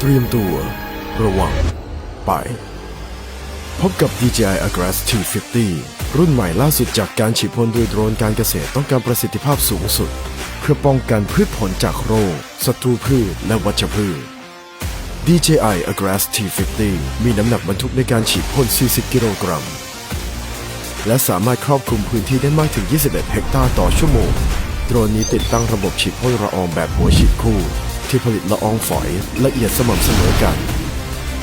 เตรียมตัว ระวัง ไป พบกับ DJI Agras T50 รุ่นใหม่ล่าสุดจากการฉีดพ่นโดยโดรนการเกษตรต้องการประสิทธิภาพสูงสุด เพื่อป้องกันพืชผลจากโรคศัตรูพืชและวัชพืช DJI Agras T50 มีน้ำหนักบรรทุกในการฉีดพ่น 40 กิโลกรัม และสามารถครอบคลุมพื้นที่ได้มากถึง 21 เฮกตาร์ต่อชั่วโมง โดรนนี้ติดตั้งระบบฉีดพ่นละอองแบบหัวฉีดคู่ ที่ผลิตละอองฝอยละเอียดสม่ำเสมอกัน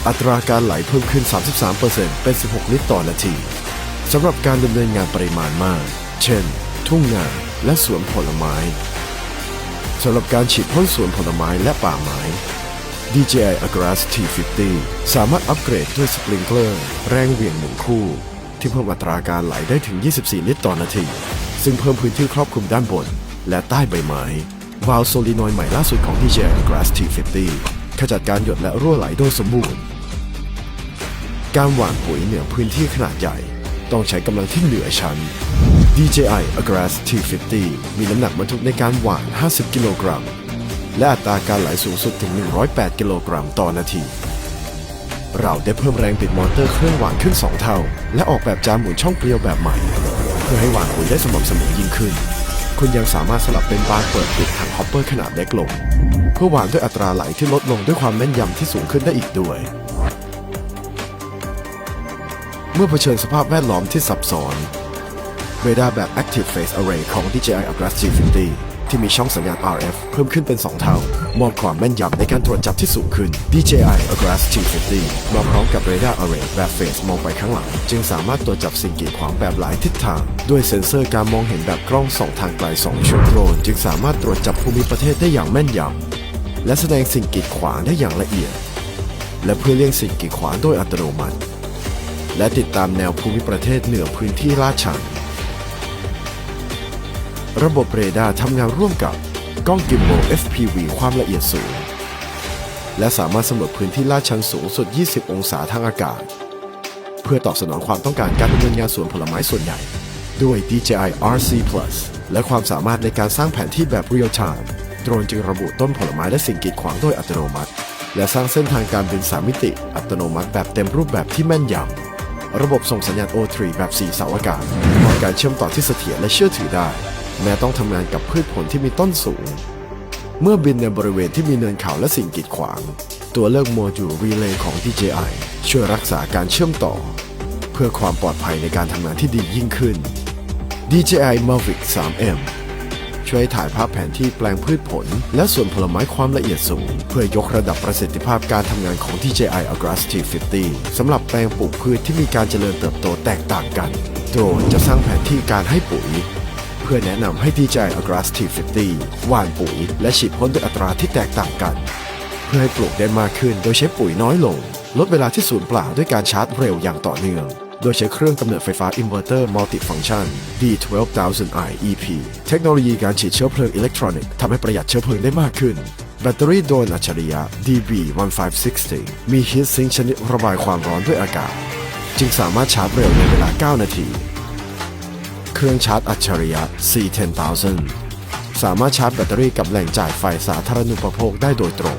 อัตราการไหลเพิ่มขึ้น 33%เป็น 16 ลิตรต่อนาทีสำหรับการดำเนินงานปริมาณมาก เช่น ทุ่งนาและสวนผลไม้สำหรับการฉีดพ่นสวนผลไม้และป่าไม้ DJI Agras T50 สามารถอัปเกรดด้วยสปริงเกอร์แรงเหวี่ยงหนึ่งคู่ ที่เพิ่มอัตราการไหลได้ถึง 24 ลิตรต่อนาที ซึ่งเพิ่มพื้นที่ครอบคลุมด้านบนและใต้ใบไม้ วาล์วโซลินอยด์ใหม่ล่าสุดของ DJI Agras T50 ขจัดการหยดและรั่วไหลโดยสมบูรณ์ การหว่านปุ๋ยเหนือพื้นที่ขนาดใหญ่ ต้องใช้กำลังที่เหนือชั้น DJI Agras T50 มีน้ำหนักบรรทุกในการหว่าน 50 กิโลกรัม และอัตราการไหลสูงสุดถึง 108 กิโลกรัมต่อนาที เราได้เพิ่มแรงบิดมอเตอร์เครื่องหว่านขึ้น 2 เท่า และออกแบบจานหมุนช่องเกลียวแบบใหม่ เพื่อให้หว่านปุ๋ยได้สม่ำเสมอยิ่งขึ้น คุณยังสามารถสลับเป็นบานเปิดปิดถังฮอปเปอร์ขนาดเล็กลง เพื่อหวานด้วยอัตราไหลที่ลดลงด้วยความแม่นยำที่สูงขึ้นได้อีกด้วย เมื่อเผชิญสภาพแวดล้อมที่ซับซ้อนเรดาร์แบบ Active Phase Array ของ DJI Agras G50 ที่มีช่องสัญญาณ RF เพิ่มขึ้นเป็น 2 เท่า มอบความแม่นยำในการตรวจจับที่สูงขึ้น DJI Agras G50 มาพร้อมกับ Radar Array แบบ Phase มองไปข้างหลัง จึงสามารถตรวจจับสิ่งกีดขวางแบบหลายทิศทาง ด้วยเซ็นเซอร์การมองเห็นแบบกล้องส่องทางไกล2ชุดโดรนจึงสามารถตรวจจับภูมิประเทศได้อย่างแม่นยำและแสดงสิ่งกีดขวางได้อย่างละเอียด และเพื่อเลี่ยงสิ่งกีดขวางโดยอัตโนมัติ และติดตามแนวภูมิประเทศเหนือพื้นที่ลาดชัน ระบบเรดาร์ทำงานร่วมกับกล้องกิมโบ FPV ความละเอียดสูง และสามารถสำรวจพื้นที่ลาดชันสูงสุด 20 องศาทางอากาศ เพื่อตอบสนองความต้องการการดำเนินงานสวนผลไม้ส่วนใหญ่ ด้วย DJI RC Plus และความสามารถในการสร้างแผนที่แบบ Real Time โดรนจึงระบุต้นผลไม้และสิ่งกีดขวางโดยอัตโนมัติ และสร้างเส้นทางการบินสามมิติ อัตโนมัติแบบเต็มรูปแบบที่แม่นยำระบบส่งสัญญาณ O3 แบบ4เสาอากาศมอการเชื่อมต่อที่เสถียรและเชื่อถือได้ แม้ต้องทำงานกับพืชผลที่มีต้นสูง เมื่อบินในบริเวณที่มีเนินเขาและสิ่งกีดขวาง ตัวเลือกโมดูลรีเลย์ของ DJI ช่วยรักษาการเชื่อมต่อ เพื่อความปลอดภัยในการทำงานที่ดียิ่งขึ้น DJI Mavic 3M ช่วยถ่ายภาพแผนที่แปลงพืชผล และส่วนผลไม้ความละเอียดสูง เพื่อยกระดับประสิทธิภาพการทำงานของ DJI Agras T50 สำหรับแปลงปลูกพืชที่มีการเจริญเติบโตแตกต่างกัน โดรนจะสร้างแผนที่การให้ปุ๋ย พื่อแนะนำให้ DJI Agras T50 หว่านปุ๋ย และฉีดพ่นด้วยอัตราที่แตกต่างกัน เพื่อให้ปลูกได้มากขึ้นโดยใช้ปุ๋ยน้อยลง ลดเวลาที่สูญเปล่าด้วยการชาร์จเร็วอย่างต่อเนื่อง โดยใช้เครื่องกำเนิดไฟฟ้าอินเวอร์เตอร์มัลติฟังชัน D12000i EP เทคโนโลยีการฉีดเชื้อเพลิงอิเล็กทรอนิกส์ทำให้ประหยัดเชื้อเพลิงได้มากขึ้นแบตเตอรี่โดนอัจฉริยะ DB1560 มีฮีทซิงชนิดระบายความร้อนด้วยอากาศ จึงสามารถชาร์จเร็วในเวลา 9 นาที เครื่องชาร์จอัจฉริยะ C10000 สามารถชาร์จแบตเตอรี่กับแหล่งจ่ายไฟสาธารณูปโภคได้โดยตรง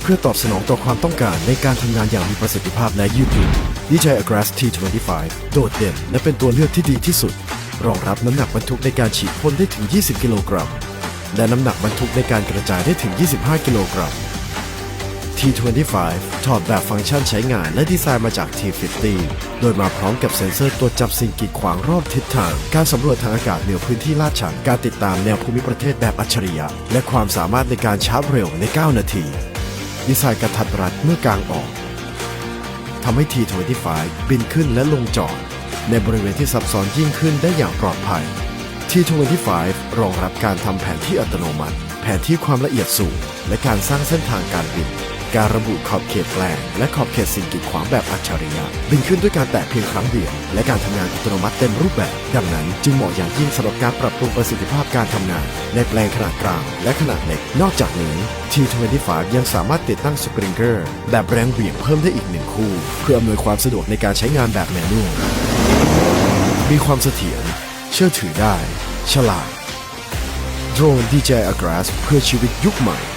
เพื่อตอบสนองต่อความต้องการในการทำงานอย่างมีประสิทธิภาพและยืดหยุ่น DJI Agras T25 โดดเด่นและเป็นตัวเลือกที่ดีที่สุด รองรับน้ำหนักบรรทุกในการฉีดพ่นได้ถึง 20 กิโลกรัม และน้ำหนักบรรทุกในการกระจายได้ถึง 25 กิโลกรัม T25 ถอดแบบฟังก์ชันใช้งานและดีไซน์มาจาก T50 โดยมาพร้อมกับเซ็นเซอร์ตรวจจับสิ่งกีดขวางรอบทิศทาง การสำรวจทางอากาศเหนือพื้นที่ลาดชัน การติดตามแนวภูมิประเทศแบบอัจฉริยะ และความสามารถในการชาร์จเร็วใน 9 นาที ดีไซน์กระทัดรัดเมื่อกลางออกทำให้ T25 บินขึ้นและลงจอด ในบริเวณที่ซับซ้อนยิ่งขึ้นได้อย่างปลอดภัย T25 รองรับการทำแผนที่อัตโนมัติ แผนที่ความละเอียดสูง และการสร้างเส้นทางการบิน การระบุขอบเขตแปลง และขอบเขตสิ่งกีดขวางแบบอัจฉริยะบินขึ้นด้วยการแตะเพียงครั้งเดียวและการทำงานอัตโนมัติเต็มรูปแบบ ดังนั้นจึงเหมาะอย่างยิ่งสำหรับการปรับปรุงประสิทธิภาพการทำงาน ในแปลงขนาดกลางและขนาดเล็ก นอกจากนี้ T25 ยังสามารถติดตั้งสปริงเกอร์แบบแรงเหวี่ยงเพิ่มได้อีกหนึ่งคู่ เพื่ออำนวยความสะดวกในการใช้งานแบบแมนนวลมีความเสถียรเชื่อถือได้ ฉลาดโดรน DJI Agras เพื่อชีวิตยุคใหม่